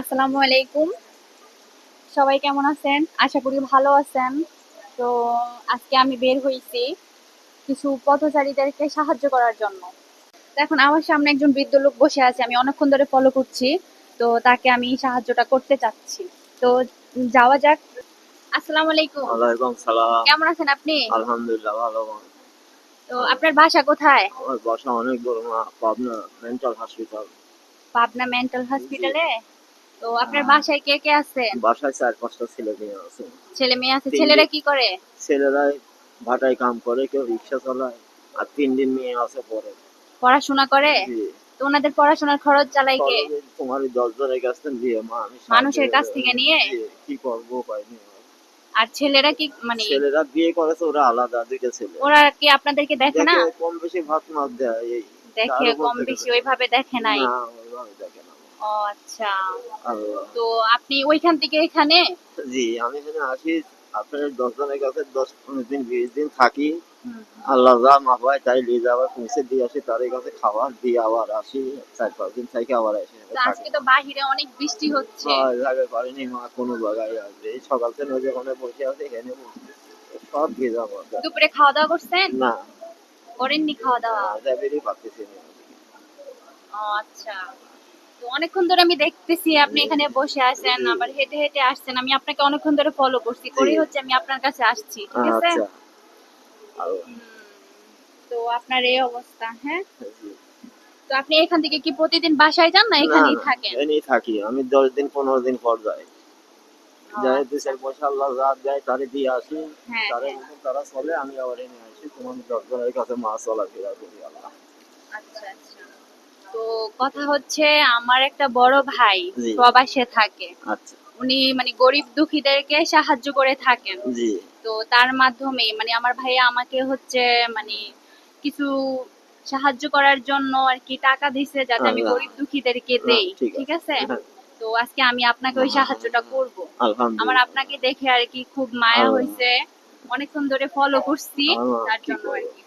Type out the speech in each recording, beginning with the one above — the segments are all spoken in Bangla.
আসসালামু আলাইকুম। সবাই কেমন আছেন? আশা করি ভালো আছেন। তো আজকে আমি বের হয়েছি কিছু পথচারীদেরকে সাহায্য করার জন্য। এখন আমার সামনে একজন বৃদ্ধ লোক বসে আছে আমি অনেকক্ষণ ধরে ফলো করছি। তো তাকে আমি সাহায্যটা করতে চাচ্ছি। তো যাওয়া যাক। আসসালামু আলাইকুম। ওয়ালাইকুম সালাম। কেমন আছেন আপনি? আলহামদুলিল্লাহ ভালো তো আপনার বাসা কোথায়? আমার বাসা অনেক দূর মা Pabna mental hospital Pabna mental হসপিটালে তো আপনার। বাসায় কে কে আছে? বাসায় চার পাঁচটা ছেলে মেয়ে আছে। ছেলে মেয়ে আছে ছেলেরা কি করে? ছেলেরাই ভাটায় কাম করে কেউ রিক্সা চালায় আর তিন দিন মেয়ে আছে পরে। পড়াশোনা করে? তো ওনাদের পড়াশোনার খরচ চালাই কে? তোমার এই দশ জনের কাছ থেকে দিয়ে মা আমি মানুষের কাছ থেকে নিয়ে? কি করব আর ছেলেরা কি মানে ছেলেরা বিয়ে করেছে ওরা আলাদা দুইটা ছেলে। ওরা কি আপনাদেরকে দেখে না? কম বেশি ভাত মাছ দেয় দেখে কম বেশি ওইভাবে দেখে নাই। না ওইভাবে দেখে না। ও আচ্ছা। তো আপনি ওইখান থেকে এখানে জি আমি এখানে আসি। আপনার দশ জনের কাছে দশ পনেরো দিন বিশ দিন থাকি। আল্লাহ যা মা হয় তাই নিয়ে যাওয়ার পৌঁছে দিয়ে আসি। তার কাছে খাবার দিয়ে আবার আসি। চার পাঁচ দিন থেকে আবার আসি আজকে তো বাহিরে অনেক বৃষ্টি হচ্ছে। জায়গায় পারিনি মা কোনো জায়গায় আসবে। এই সকাল থেকে নদী ওখানে বসে আছে এখানে বসে সব দিয়ে যাব। দুপুরে খাওয়া দাওয়া করছেন? না। করেননি খাওয়া দাওয়া? যাবেরই পারতেছি আচ্ছা। অনেকক্ষণ ধরে আমি দেখতেছি আপনি এখানে বসে আছেন আবার হেঁটে হেঁটে আসছেন। আমি আপনাকে অনেকক্ষণ ধরে ফলো করছি। করেই হচ্ছে আমি আপনার কাছে আসছি ঠিক আছে? আচ্ছা। তো আপনার এই অবস্থা হ্যাঁ? তো আপনি এখান থেকে কি প্রতিদিন বাসায় যান না এখানেই থাকেন? এনেই থাকি। আমি দশ দিন পনেরো দিন পর যাই। যাই দু চার পয়সা আল্লাহ যা দেয় তারে দিয়ে আসি। হ্যাঁ তারা হ্যাঁ, চলে আমি আবার এনে আসি। তোমার দশজনের কাছে মাছ চলাফেরা করি আল্লাহ। আচ্ছা আচ্ছা। কথা হচ্ছে আমার একটা বড় ভাই প্রবাসে থাকে। আচ্ছা। উনি মানে গরিব দুঃখীদেরকে সাহায্য করে থাকেন। তো তার মাধ্যমে মানে আমার ভাইয়া আমাকে হচ্ছে মানে কিছু সাহায্য করার জন্য আর কি টাকা দিছে যাতে আমি গরিব দুঃখীদেরকে দেই ঠিক আছে। হ্যাঁ, তো আজকে আমি আপনাকে ওই সাহায্যটা করব। আমার আপনাকে দেখে আর কি খুব মায়া। হয়েছে অনেকক্ষণ ধরে ফলো করছি তার জন্য আর কি।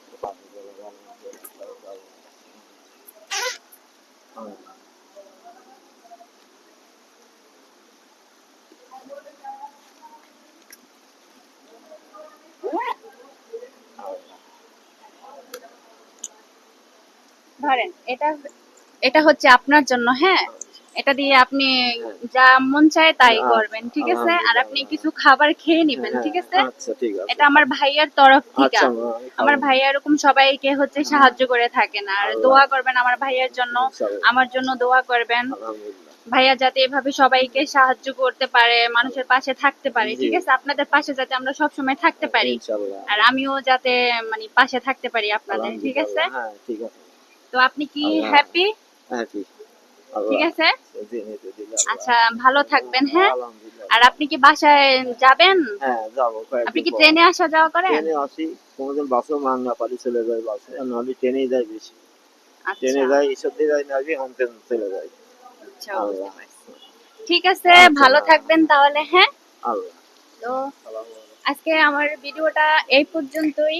ধরেন এটা এটা হচ্ছে আপনার জন্য হ্যাঁ? এটা দিয়ে আপনি যা মন চায় তাই আচ্ছা, করবেন ঠিক আছে? আর আপনি কিছু খাবার খেয়ে নেবেন ঠিক আছে? আচ্ছা ঠিক আছে। এটা আমার ভাইয়ার তরফ থেকে। আচ্ছা আমার ভাইয়া। এরকম সবাইকে হচ্ছে সাহায্য করে থাকেন আর দোয়া করবেন আমার ভাইয়ার জন্য আমার জন্য দোয়া করবেন। ভাইয়া যাতে এভাবে সবাইকে সাহায্য করতে পারে মানুষের পাশে থাকতে পারে ঠিক আছে? আপনাদের পাশে যাতে আমরা সব সময় থাকতে পারি। আর আমিও যাতে মানে পাশে থাকতে পারি আপনাদের ঠিক আছে? হ্যাঁ ঠিক আছে। তো আপনি কি আল্লাহ। হ্যাপি হ্যাঁ ঠিক ঠিক আছে। আচ্ছা ভালো থাকবেন হ্যাঁ? আর আপনি কি বাসায় যাবেন? হ্যাঁ যাব আপনি কি ট্রেনে আসা যাওয়া করেন? ট্রেনে আসি কোনোদিন বাসেও মাংনা পারি চলে যায় বাসে। আর নাহলে ট্রেনেই যাই বেশি। আচ্ছা। ট্রেনে যাই দিয়ে যাই নাকি হোম ট্রেন চলে যাই। আচ্ছা। ঠিক আছে আচ্ছা। ভালো থাকবেন তাহলে হ্যাঁ? আল্লাহ। তো আজকে আমার ভিডিওটা এই পর্যন্তই।